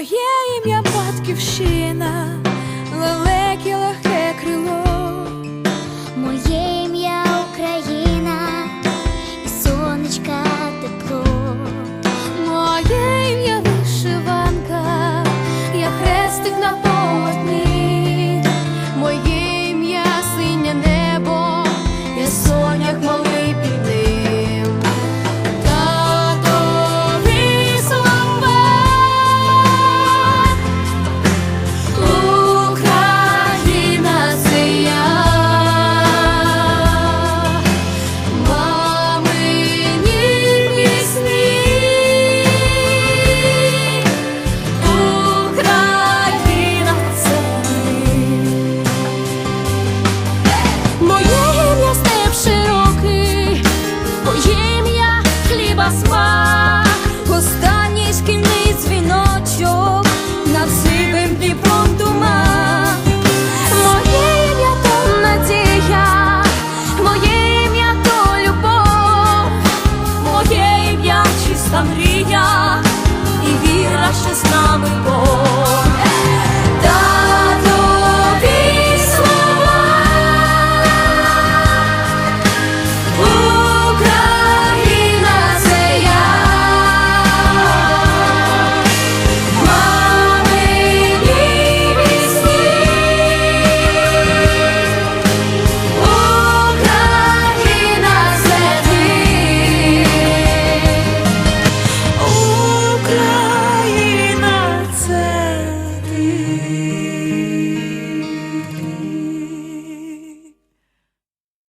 yeah. і віра, що з нами Бог.